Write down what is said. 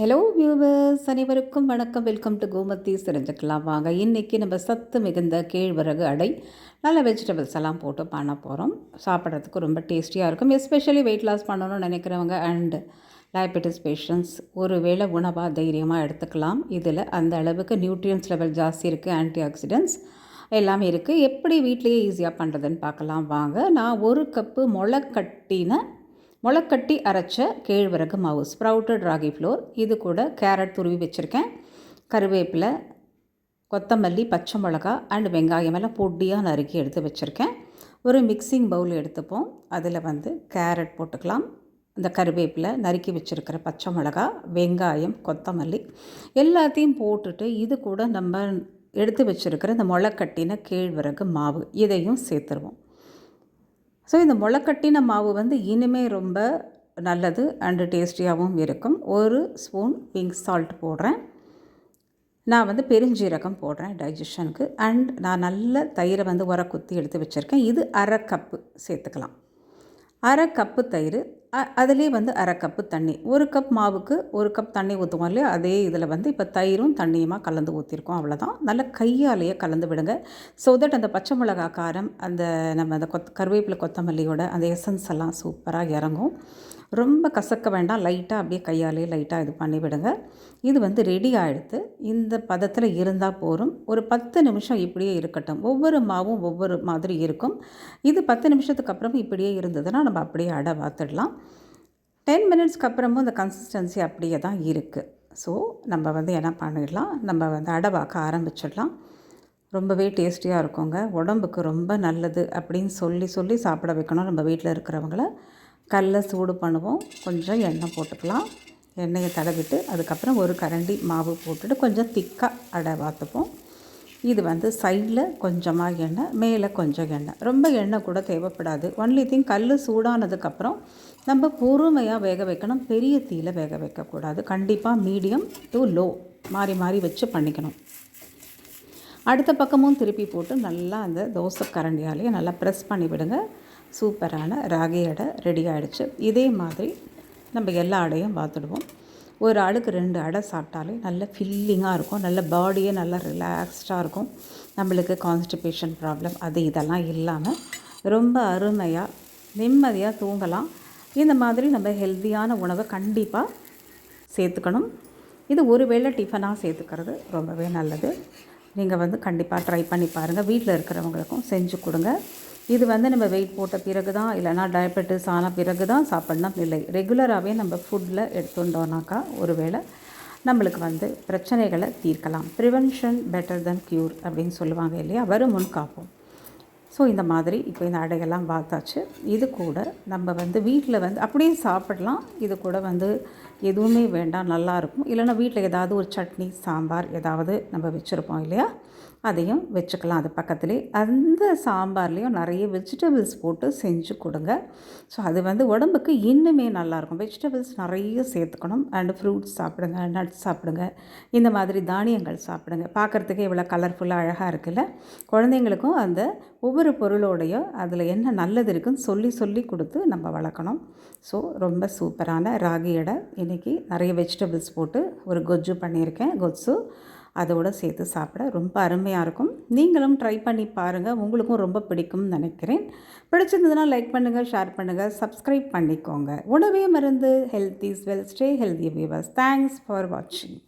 Hello viewers அனைவருக்கும் வணக்கம். Welcome to கோமத்தி தெரிஞ்சுக்கலாம் வாங்க இன்றைக்கி நம்ம சத்து மிகுந்த கேழ்வரகு அடை நல்ல வெஜிடபிள்ஸ் எல்லாம் போட்டு பண்ண போகிறோம் சாப்பிட்றதுக்கு ரொம்ப டேஸ்டியாக இருக்கும். எஸ்பெஷலி வெயிட் லாஸ் பண்ணணும்னு நினைக்கிறவங்க அண்ட் டயபெட்டிஸ் பேஷண்ட்ஸ் ஒரு வேளை உணவாக தைரியமாக எடுத்துக்கலாம். இதில் அந்த அளவுக்கு நியூட்ரியன்ஸ் லெவல் ஜாஸ்தி இருக்குது ஆன்டி ஆக்சிடென்ட்ஸ் எல்லாமே இருக்குது எப்படி வீட்லேயே ஈஸியாக பண்ணுறதுன்னு பார்க்கலாம். வாங்க நான் ஒரு கப்பு முளை கட்டின முளைக்கட்டி அரைச்ச கேழ்வரகு மாவு ஸ்ப்ரவுட்டட் ராகி ஃப்ளோர் இது கூட கேரட் துருவி வச்சுருக்கேன். கருவேப்பிலை கொத்தமல்லி பச்சை மிளகா அண்ட் வெங்காயம் எல்லாம் பொடியாக நறுக்கி எடுத்து வச்சுருக்கேன். ஒரு மிக்சிங் பவுல் எடுத்துப்போம். அதில் வந்து கேரட் போட்டுக்கலாம். இந்த கருவேப்பிலை நறுக்கி வச்சுருக்கிற பச்சை மிளகா வெங்காயம் கொத்தமல்லி எல்லாத்தையும் போட்டுட்டு இது கூட நம்ம எடுத்து வச்சுருக்கிற இந்த முளைக்கட்டின கேழ்வரகு மாவு இதையும் சேர்த்துருவோம். ஸோ இந்த முளைக்கட்டின மாவு வந்து இனிமே ரொம்ப நல்லது அண்டு டேஸ்டியாகவும் இருக்கும். ஒரு ஸ்பூன் பிங்க் சால்ட் போடுறேன். நான் வந்து பெருஞ்சீரகம் போடுறேன் டைஜஷனுக்கு அண்ட் நான் நல்ல தயிரை வந்து உர குத்தி எடுத்து வச்சுருக்கேன். இது அரை கப்பு சேர்த்துக்கலாம். அரை கப்பு தயிர் அதிலே வந்து அரை கப்பு தண்ணி. ஒரு கப் மாவுக்கு ஒரு கப் தண்ணி ஊற்றுவோம் இல்லையா? அதே இதில் வந்து இப்போ தயிரும் தண்ணியுமாக கலந்து ஊற்றிருக்கோம் அவ்வளோதான் நல்லா கையாலேயே கலந்து விடுங்க. ஸோ தட் அந்த பச்சை மிளகா காரம் அந்த நம்ம அந்த கொத் கருவேப்பிலை கொத்தமல்லியோட அந்த எசன்ஸ் எல்லாம் சூப்பராக இறங்கும். ரொம்ப கசக்க வேண்டாம். லைட்டாக அப்படியே கையாலே லைட்டாக இது பண்ணிவிடுங்க இது வந்து ரெடி ஆகிடுத்து இந்த பதத்தில் இருந்தால் போகும் ஒரு பத்து நிமிஷம் இப்படியே இருக்கட்டும். ஒவ்வொரு மாவும் ஒவ்வொரு மாதிரி இருக்கும். இது பத்து நிமிஷத்துக்கு அப்புறம் இப்படியே இருந்ததுன்னா நம்ம அப்படியே அடை பார்த்துடலாம் டென் மினிட்ஸ்க்கு அப்புறமும் இந்த கன்சிஸ்டன்சி அப்படியே தான் இருக்குது ஸோ நம்ம வந்து என்ன பண்ணிடலாம்? நம்ம வந்து அடை பார்க்க ஆரம்பிச்சிடலாம். ரொம்பவே டேஸ்டியாக இருக்குங்க. உடம்புக்கு ரொம்ப நல்லது அப்படின்னு சொல்லி சொல்லி சாப்பிட வைக்கணும் நம்ம வீட்டில் இருக்கிறவங்கள. கல்லை சூடு பண்ணுவோம். கொஞ்சம் எண்ணெய் போட்டுக்கலாம். எண்ணெயை தடவிட்டு அதுக்கப்புறம் ஒரு கரண்டி மாவு போட்டுட்டு கொஞ்சம் திக்காக அடை பார்த்துப்போம். இது வந்து சைடில் கொஞ்சமாக எண்ணெய் மேலே கொஞ்சம் எண்ணெய். ரொம்ப எண்ணெய் கூட தேவைப்படாது. ஒன்லி திங் கல் சூடானதுக்கப்புறம் நம்ம பொறுமையாக வேக வைக்கணும். பெரிய தீயில் வேக வைக்கக்கூடாது. கண்டிப்பாக மீடியம் டு லோ மாறி மாறி வச்சு பண்ணிக்கணும். அடுத்த பக்கமும் திருப்பி போட்டு நல்லா அந்த தோசை கரண்டியாலேயே நல்லா ப்ரெஸ் பண்ணி விடுங்க. சூப்பரான ராகி அடை ரெடி ஆகிடுச்சு இதே மாதிரி நம்ம எல்லா அடையும் பார்த்துடுவோம். ஒரு ஆளுக்கு ரெண்டு அடை சாப்பிட்டாலே நல்ல ஃபில்லிங்காக இருக்கும். நல்ல பாடியே நல்லா ரிலாக்ஸ்டாக இருக்கும். நம்மளுக்கு கான்ஸ்டிபேஷன் ப்ராப்ளம் அது இதெல்லாம் இல்லாமல் ரொம்ப அருமையாக நிம்மதியாக தூங்கலாம். இந்த மாதிரி நம்ம ஹெல்த்தியான உணவை கண்டிப்பாக சேர்த்துக்கணும். இது ஒரு வேளை டிஃபனாக சேர்த்துக்கிறது ரொம்பவே நல்லது. நீங்கள் வந்து கண்டிப்பாக ட்ரை பண்ணி பாருங்கள் வீட்டில் இருக்கிறவங்களுக்கும் செஞ்சு கொடுங்க. இது வந்து நம்ம வெயிட் போட்ட பிறகு தான் இல்லைனா டயபெட்டிஸ் ஆன பிறகு தான் சாப்பிட்ணும். இல்லை ரெகுலராகவே நம்ம ஃபுட்டில் எடுத்துட்டோம்னாக்கா ஒருவேளை நம்மளுக்கு வந்து பிரச்சனைகளை தீர்க்கலாம். ப்ரிவென்ஷன் பெட்டர் தென் க்யூர் அப்படின்னு சொல்லுவாங்க இல்லையா? வரும் முன் காப்போம். ஸோ இந்த மாதிரி இப்போ இந்த அடையெல்லாம் பார்த்தாச்சு. இது கூட நம்ம வந்து வீட்டில் வந்து அப்படியே சாப்பிடலாம். இது கூட வந்து எதுவுமே வேண்டாம் நல்லாயிருக்கும் இல்லைன்னா வீட்டில் ஏதாவது ஒரு சட்னி சாம்பார் ஏதாவது நம்ம வச்சுருப்போம் இல்லையா? அதையும் வச்சுக்கலாம். அது பக்கத்துலேயே அந்த சாம்பார்லேயும் நிறைய வெஜிடபிள்ஸ் போட்டு செஞ்சு கொடுங்க. ஸோ அது வந்து உடம்புக்கு இன்னுமே நல்லாயிருக்கும் வெஜிடபிள்ஸ் நிறைய சேர்த்துக்கணும். அண்டு ஃப்ரூட்ஸ் சாப்பிடுங்க நட்ஸ் சாப்பிடுங்க. இந்த மாதிரி தானியங்கள் சாப்பிடுங்க. பார்க்குறதுக்கே இவ்வளோ கலர்ஃபுல்லாக அழகாக இருக்குல்ல? குழந்தைங்களுக்கும் அந்த ஒவ்வொரு பொருளோடையும் அதில் என்ன நல்லது இருக்குன்னு சொல்லி சொல்லி கொடுத்து நம்ம வளர்க்கணும். ஸோ ரொம்ப சூப்பரான ராகி எடை. இன்றைக்கி நிறைய வெஜிடபிள்ஸ் போட்டு ஒரு கொஜ்ஜு பண்ணியிருக்கேன் கொஜ்ஜு. அதோடு சேர்த்து சாப்பிட ரொம்ப அருமையாக இருக்கும். நீங்களும் ட்ரை பண்ணி பாருங்கள் உங்களுக்கும் ரொம்ப பிடிக்கும்னு நினைக்கிறேன். பிடிச்சிருந்ததுன்னா லைக் பண்ணுங்கள் ஷேர் பண்ணுங்கள் சப்ஸ்கிரைப் பண்ணிக்கோங்க. உணவே மருந்து health is wealth stay healthy viewers thanks for வாட்சிங்